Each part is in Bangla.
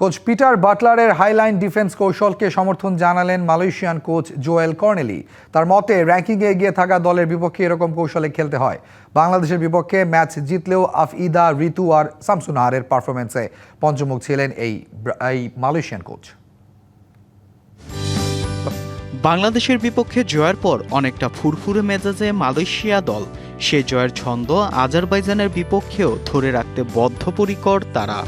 কোচ পিটার বাটলারের হাইলাইন ডিফেন্স কৌশলকে সমর্থন জানালেন মালয়েশিয়ান কোচ জোয়েল কর্নেলি। তার মতে, র্যাঙ্কিংয়ে এগিয়ে থাকা দলের বিপক্ষে এরকম কৌশলে খেলতে হয়। বাংলাদেশের বিপক্ষে ম্যাচ জিতলেও আফইদা, ঋতু আর শামসুনাহারের পারফরমেন্সে পঞ্চমুখ ছিলেন এই এই মালয়েশিয়ান কোচ। বাংলাদেশের বিপক্ষে জয়ের পর অনেকটা ফুরফুরে মেজাজে মালয়েশিয়া দল। সে জয়ের ছন্দ আজারবাইজানের বিপক্ষেও ধরে রাখতে বদ্ধপরিকর তারা।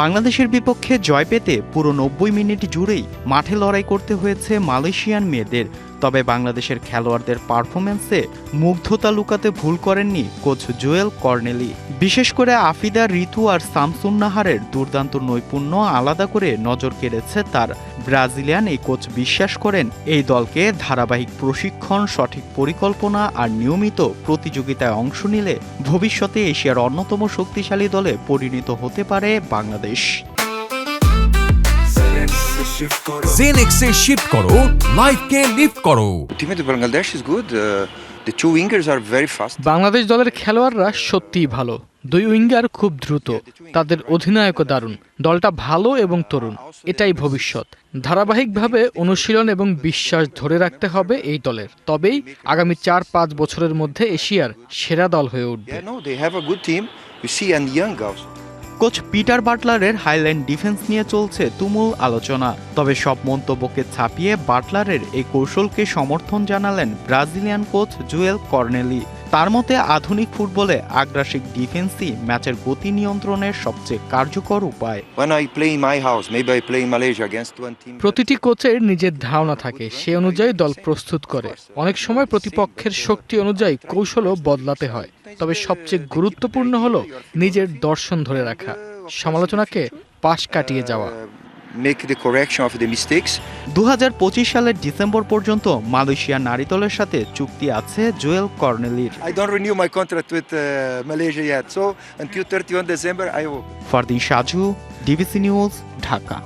বাংলাদেশের বিপক্ষে জয় পেতে পুরো নব্বই মিনিট জুড়েই মাঠে লড়াই করতে হয়েছে মালয়েশিয়ান মেয়েদের। তবে বাংলাদেশের খেলোয়াড়দের পারফরমেন্সে মুগ্ধতা লুকাতে ভুল করেননি কোচ জুয়েল কর্নেলি। বিশেষ করে আফিদা ঋতু আর সামসুন্নাহারের দুর্দান্ত নৈপুণ্য আলাদা করে নজর কেড়েছে তার ব্রাজিলিয়ান এই কোচ বিশ্বাস করেন এই দলকে ধারাবাহিক প্রশিক্ষণ সঠিক পরিকল্পনা আর নিয়মিত প্রতিযোগিতায় অংশ নিলে ভবিষ্যতে এশিয়ার অন্যতম শক্তিশালী দলে পরিণত হতে পারে বাংলাদেশ। জেনেক্সে শিফট করো লাইফকে লিফট করো। The two wingers are Bangladesh দলের খেলোয়াড়রা সত্যিই ভালো। দুই উইঙ্গার খুব দ্রুত তাদের অধিনায়কও দারুণ দলটা ভালো এবং তরুণ এটাই ভবিষ্যৎ। ধারাবাহিকভাবে অনুশীলন এবং বিশ্বাস ধরে রাখতে হবে এই দলের তবেই আগামী চার পাঁচ বছরের মধ্যে এশিয়ার সেরা দল হয়ে উঠবে. কোচ পিটার বাটলারের হাইল্যান্ড ডিফেন্স নিয়ে চলছে তুমুল আলোচনা তবে সব মন্তব্যকে ছাপিয়ে বাটলারের এই কৌশলকে সমর্থন জানালেন ব্রাজিলিয়ান কোচ জুয়েল কর্নেলি। তার মতে আধুনিক ফুটবলে আগ্রাসিক ডিফেন্সই ম্যাচের গতি নিয়ন্ত্রণের সবচেয়ে কার্যকর উপায়. প্রতিটি কোচের নিজের ধারণা থাকে সে অনুযায়ী দল প্রস্তুত করে। অনেক সময় প্রতিপক্ষের শক্তি অনুযায়ী কৌশলও বদলাতে হয় তবে সবচেয়ে গুরুত্বপূর্ণ হলো নিজের দর্শন ধরে রাখা। সমালোচনাকে পাশ কাটিয়ে যাওয়া। Make the correction of the mistakes. দু হাজার পঁচিশ সালের ডিসেম্বর পর্যন্ত মালয়েশিয়া নারী দলের সাথে চুক্তি আছে জুয়েল কর্নেলির I don't renew my contract with uh, Malaysia yet. So until 31 December, I will. Fardin Saju DBC news Dhaka